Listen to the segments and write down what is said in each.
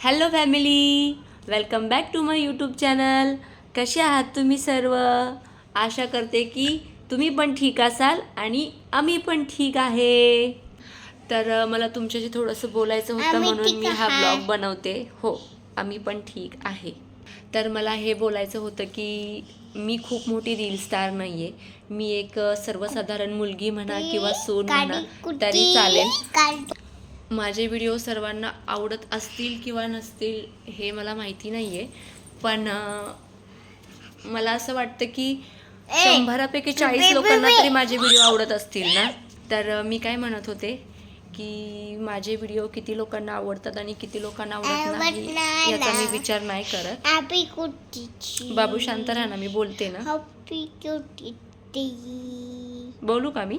Hello family welcome back to my YouTube channel कसे आहात तुम्ही सर्व? आशा करते की तुम्ही पण ठीक असाल आणि आम्ही पण ठीक आहे. तर मला तुमच्याशी थोडंसं बोलायचं होतं म्हणून मी हा. ब्लॉग बनवते. हो आम्ही पण ठीक आहे. तर मला हे बोलायचं होतं की मी खूप मोठी रील स्टार नाही आहे मी एक सर्वसाधारण मुलगी म्हणा किंवा सून म्हणा तरी चालेल. माझे व्हिडिओ सर्वांना आवडत असतील किंवा नसतील हे मला माहिती नाही आहे पण मला असं वाटतं की शंभरापैकी चाळीस लोकांना तरी माझे व्हिडिओ आवडत असतील ना? तर मी काय म्हणत होते की माझे व्हिडिओ किती लोकांना आवडतात आणि किती लोकांना आवडत नाही याचा मी. विचार नाही करत. बाबू शांत राहा ना मी बोलते ना. बोलू का मी?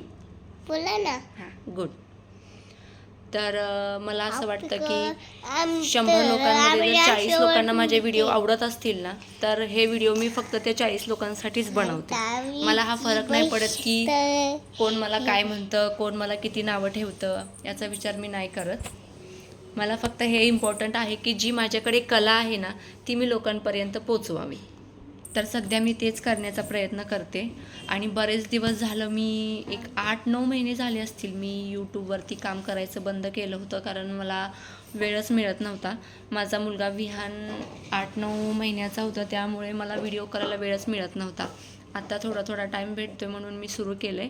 बोला ना. हां गुड. तर मला असं वाटतं की शंभर लोकांमध्ये जर चाळीस लोकांना माझे व्हिडिओ. आवडत असतील ना तर हे व्हिडिओ मी फक्त त्या चाळीस लोकांसाठीच बनवते मला हा फरक नाही पडत की. कोण मला काय म्हणतं कोण मला किती नावं ठेवतं याचा विचार मी नाही करत मला फक्त हे इम्पॉर्टंट आहे की जी माझ्याकडे कला आहे ना ती मी लोकांपर्यंत पोचवावी तर सध्या मी तेच करण्याचा प्रयत्न करते. आणि बरेच दिवस झालं मी एक आठ नऊ महिने झाले असतील मी यूट्यूबवरती काम करायचं बंद केलं होतं कारण मला वेळच मिळत नव्हता. माझा मुलगा विहान आठ नऊ महिन्याचा होता त्यामुळे मला व्हिडिओ करायला वेळच मिळत नव्हता. आता थोडा थोडा टाईम भेटतो आहे म्हणून मी सुरू केलं आहे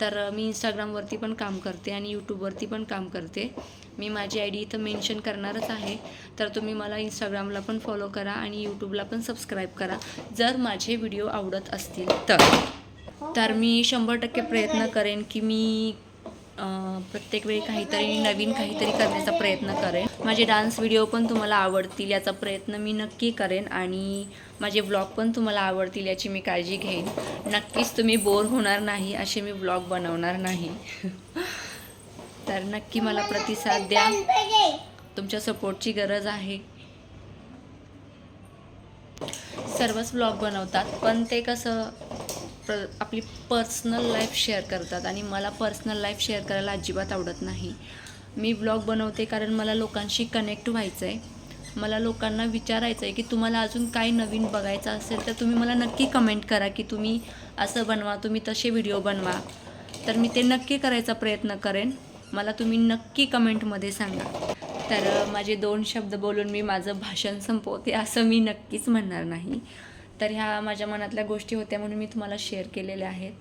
तर मी इंस्टाग्रामवरती पण काम करते आणि यूट्यूबवरती पण काम करते. मी माझी आय डी इथं मेन्शन करणारच आहे. तर तुम्ही मला इंस्टाग्रामला पण फॉलो करा आणि यूट्यूबला पण सबस्क्राईब करा जर माझे व्हिडिओ आवडत असतील तर. तर मी शंभर टक्के प्रयत्न करेन की मी प्रत्येक वेळी काहीतरी नवीन काहीतरी करण्याचा प्रयत्न करेन. माझे डान्स व्हिडिओ पण तुम्हाला आवडतील याचा प्रयत्न मी नक्की करेन आणि माझे ब्लॉग पण तुम्हाला आवडतील याची मी काळजी घेईन. नक्कीच तुम्ही बोर होणार नाही असे मी ब्लॉग बनवणार नाही. तर नक्की मला प्रतिसाद द्या. तुमच्या सपोर्टची गरज आहे. सर्वच ब्लॉग बनवतात पण ते कसं प्र आपली पर्सनल लाईफ शेअर करतात आणि मला पर्सनल लाईफ शेअर करायला अजिबात आवडत नाही. मी ब्लॉग बनवते कारण मला लोकांशी कनेक्ट व्हायचं आहे मला लोकांना विचारायचं आहे की तुम्हाला अजून काय नवीन बघायचं असेल तर तुम्ही मला नक्की कमेंट करा की तुम्ही असं बनवा तुम्ही तसे व्हिडिओ बनवा. तर मी ते नक्की करायचा प्रयत्न करेन. मला तुम्ही नक्की कमेंटमध्ये सांगा. तर माझे दोन शब्द बोलून मी माझं भाषण संपवते असं मी नक्कीच म्हणणार नाही. तर ह्या माझ्या मनातल्या गोष्टी होत्या म्हणून मी तुम्हाला शेअर केलेल्या आहेत.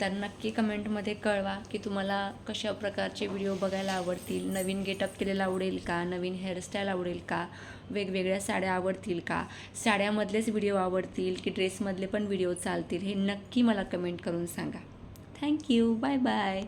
तर नक्की कमेंटमध्ये कळवा की तुम्हाला कशा प्रकारचे व्हिडिओ बघायला आवडतील. नवीन गेटअप केलेला आवडेल का? नवीन हेअरस्टाईल आवडेल का? वेगवेगळ्या साड्या आवडतील का? साड्यामधलेच व्हिडिओ आवडतील की ड्रेसमधले पण व्हिडिओ चालतील? हे नक्की मला कमेंट करून सांगा. Thank you bye bye